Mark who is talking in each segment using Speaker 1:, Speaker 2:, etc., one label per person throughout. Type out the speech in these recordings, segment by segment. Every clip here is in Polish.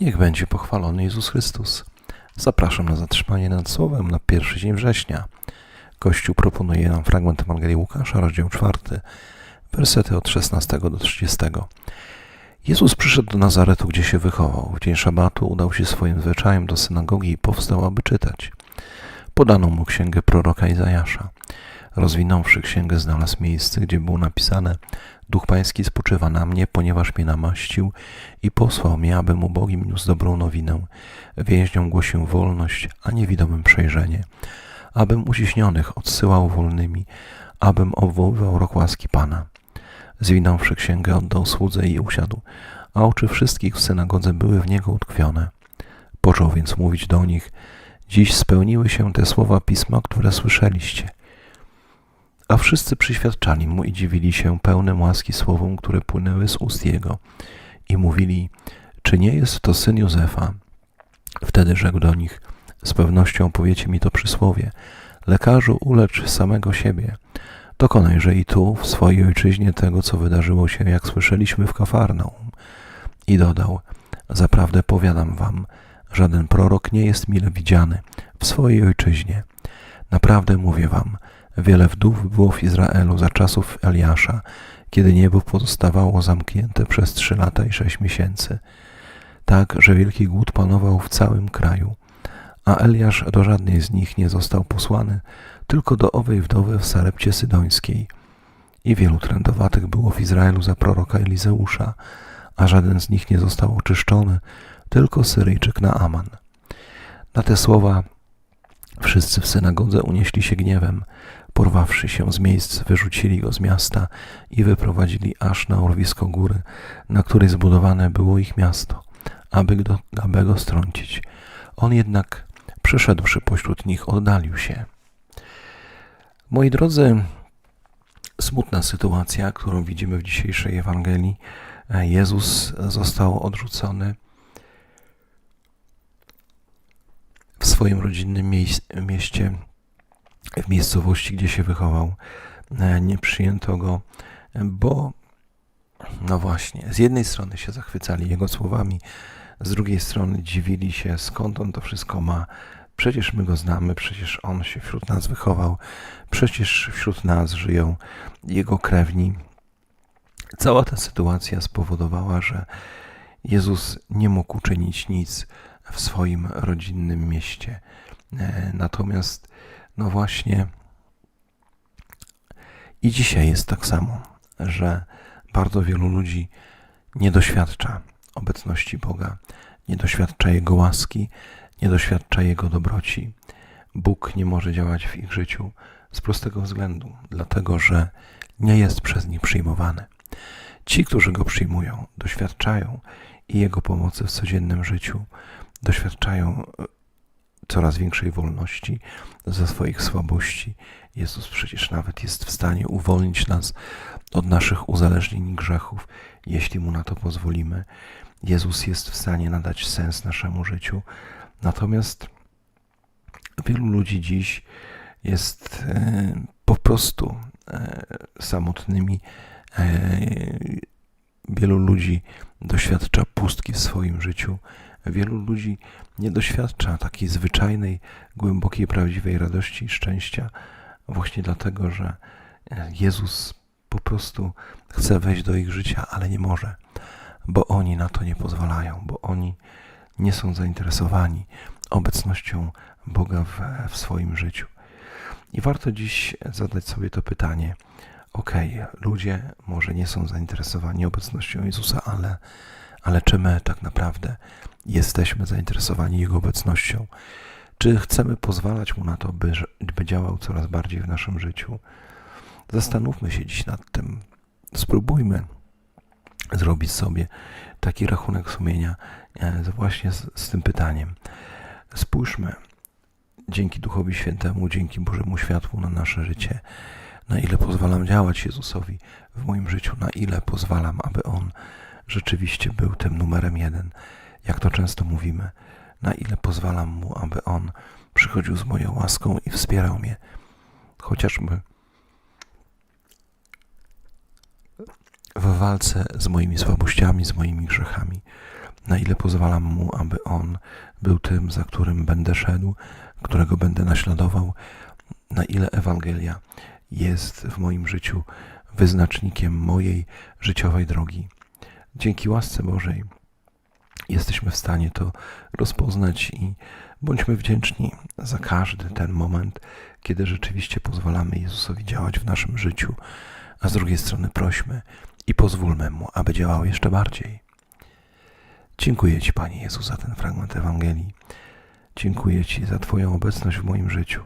Speaker 1: Niech będzie pochwalony Jezus Chrystus. Zapraszam na zatrzymanie nad słowem na pierwszy dzień września. Kościół proponuje nam fragment Ewangelii Łukasza, rozdział 4, wersety od 16 do 30. Jezus przyszedł do Nazaretu, gdzie się wychował. W dzień szabatu udał się swoim zwyczajem do synagogi i powstał, aby czytać. Podano mu księgę proroka Izajasza. Rozwinąwszy księgę, znalazł miejsce, gdzie było napisane Duch Pański spoczywa na mnie, ponieważ mnie namaścił i posłał mnie, abym ubogim niósł dobrą nowinę, więźniom głosił wolność, a niewidomym przejrzenie, abym uciśnionych odsyłał wolnymi, abym obwoływał rok łaski Pana. Zwinąwszy księgę, oddał słudze i usiadł, a oczy wszystkich w synagodze były w niego utkwione. Począł więc mówić do nich, dziś spełniły się te słowa Pisma, które słyszeliście. A wszyscy przyświadczali mu i dziwili się pełnym łaski słowom, które płynęły z ust jego i mówili, czy nie jest to syn Józefa? Wtedy rzekł do nich, z pewnością powiecie mi to przysłowie, lekarzu ulecz samego siebie. Dokonajże i tu, w swojej ojczyźnie, tego, co wydarzyło się, jak słyszeliśmy w Kafarnaum. I dodał, zaprawdę powiadam wam, żaden prorok nie jest mile widziany w swojej ojczyźnie. Naprawdę mówię wam, wiele wdów było w Izraelu za czasów Eliasza, kiedy niebo pozostawało zamknięte przez trzy lata i sześć miesięcy. Tak, że wielki głód panował w całym kraju, a Eliasz do żadnej z nich nie został posłany, tylko do owej wdowy w Sarepcie Sydońskiej. I wielu trędowatych było w Izraelu za proroka Elizeusza, a żaden z nich nie został oczyszczony, tylko Syryjczyk Naaman. Na te słowa wszyscy w synagodze unieśli się gniewem, porwawszy się z miejsc, wyrzucili go z miasta i wyprowadzili aż na urwisko góry, na której zbudowane było ich miasto, aby go, aby go strącić. On jednak, przeszedłszy pośród nich, oddalił się. Moi drodzy, smutna sytuacja, którą widzimy w dzisiejszej Ewangelii. Jezus został odrzucony w swoim rodzinnym mieś- mieście, w miejscowości, gdzie się wychował. Nie przyjęto go, bo, no właśnie, z jednej strony się zachwycali jego słowami, z drugiej strony dziwili się, skąd on to wszystko ma. Przecież my go znamy, przecież on się wśród nas wychował, przecież wśród nas żyją jego krewni. Cała ta sytuacja spowodowała, że Jezus nie mógł uczynić nic w swoim rodzinnym mieście. E, Natomiast, no właśnie, i dzisiaj jest tak samo, że bardzo wielu ludzi nie doświadcza obecności Boga, nie doświadcza Jego łaski, nie doświadcza Jego dobroci. Bóg nie może działać w ich życiu z prostego względu, dlatego że nie jest przez nich przyjmowany. Ci, którzy Go przyjmują, doświadczają i Jego pomocy w codziennym życiu, doświadczają coraz większej wolności ze swoich słabości. Jezus przecież nawet jest w stanie uwolnić nas od naszych uzależnień i grzechów, jeśli Mu na to pozwolimy. Jezus jest w stanie nadać sens naszemu życiu. Natomiast wielu ludzi dziś jest e, po prostu e, samotnymi. E, wielu ludzi doświadcza pustki w swoim życiu. Wielu ludzi nie doświadcza takiej zwyczajnej, głębokiej, prawdziwej radości i szczęścia, właśnie dlatego, że Jezus po prostu chce wejść do ich życia, ale nie może, bo oni na to nie pozwalają, bo oni nie są zainteresowani obecnością Boga w, w swoim życiu. I warto dziś zadać sobie to pytanie. Okej, ludzie może nie są zainteresowani obecnością Jezusa, ale, ale czy my tak naprawdę jesteśmy zainteresowani Jego obecnością? Czy chcemy pozwalać Mu na to, by, by działał coraz bardziej w naszym życiu? Zastanówmy się dziś nad tym. Spróbujmy zrobić sobie taki rachunek sumienia e, właśnie z, z tym pytaniem. Spójrzmy, dzięki Duchowi Świętemu, dzięki Bożemu światłu na nasze życie, na ile pozwalam działać Jezusowi w moim życiu, na ile pozwalam, aby On rzeczywiście był tym numerem jeden, jak to często mówimy, na ile pozwalam Mu, aby On przychodził z moją łaską i wspierał mnie, chociażby w walce z moimi słabościami, z moimi grzechami. na ile pozwalam Mu, aby On był tym, za którym będę szedł, którego będę naśladował, na ile Ewangelia jest w moim życiu wyznacznikiem mojej życiowej drogi. Dzięki łasce Bożej jesteśmy w stanie to rozpoznać i bądźmy wdzięczni za każdy ten moment, kiedy rzeczywiście pozwalamy Jezusowi działać w naszym życiu, a z drugiej strony prośmy i pozwólmy Mu, aby działał jeszcze bardziej. Dziękuję Ci, Panie Jezu, za ten fragment Ewangelii. Dziękuję Ci za Twoją obecność w moim życiu.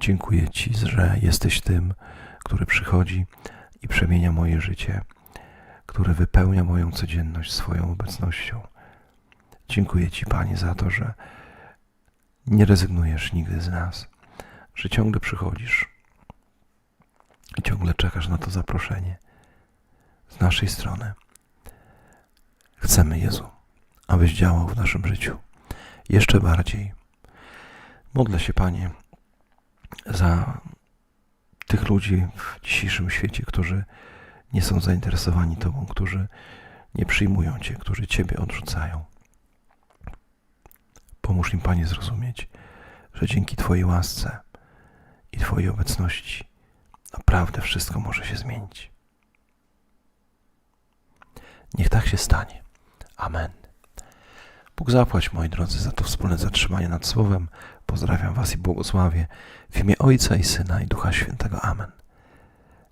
Speaker 1: Dziękuję Ci, że jesteś tym, który przychodzi i przemienia moje życie, który wypełnia moją codzienność swoją obecnością. Dziękuję Ci, Panie, za to, że nie rezygnujesz nigdy z nas, że ciągle przychodzisz i ciągle czekasz na to zaproszenie z naszej strony. Chcemy, Jezu, abyś działał w naszym życiu jeszcze bardziej. Modlę się, Panie, za tych ludzi w dzisiejszym świecie, którzy nie są zainteresowani Tobą, którzy nie przyjmują Cię, którzy Ciebie odrzucają. Pomóż im, Panie, zrozumieć, że dzięki Twojej łasce i Twojej obecności naprawdę wszystko może się zmienić. Niech tak się stanie. Amen. Bóg zapłać, moi drodzy, za to wspólne zatrzymanie nad Słowem. Pozdrawiam Was i błogosławię w imię Ojca i Syna i Ducha Świętego. Amen.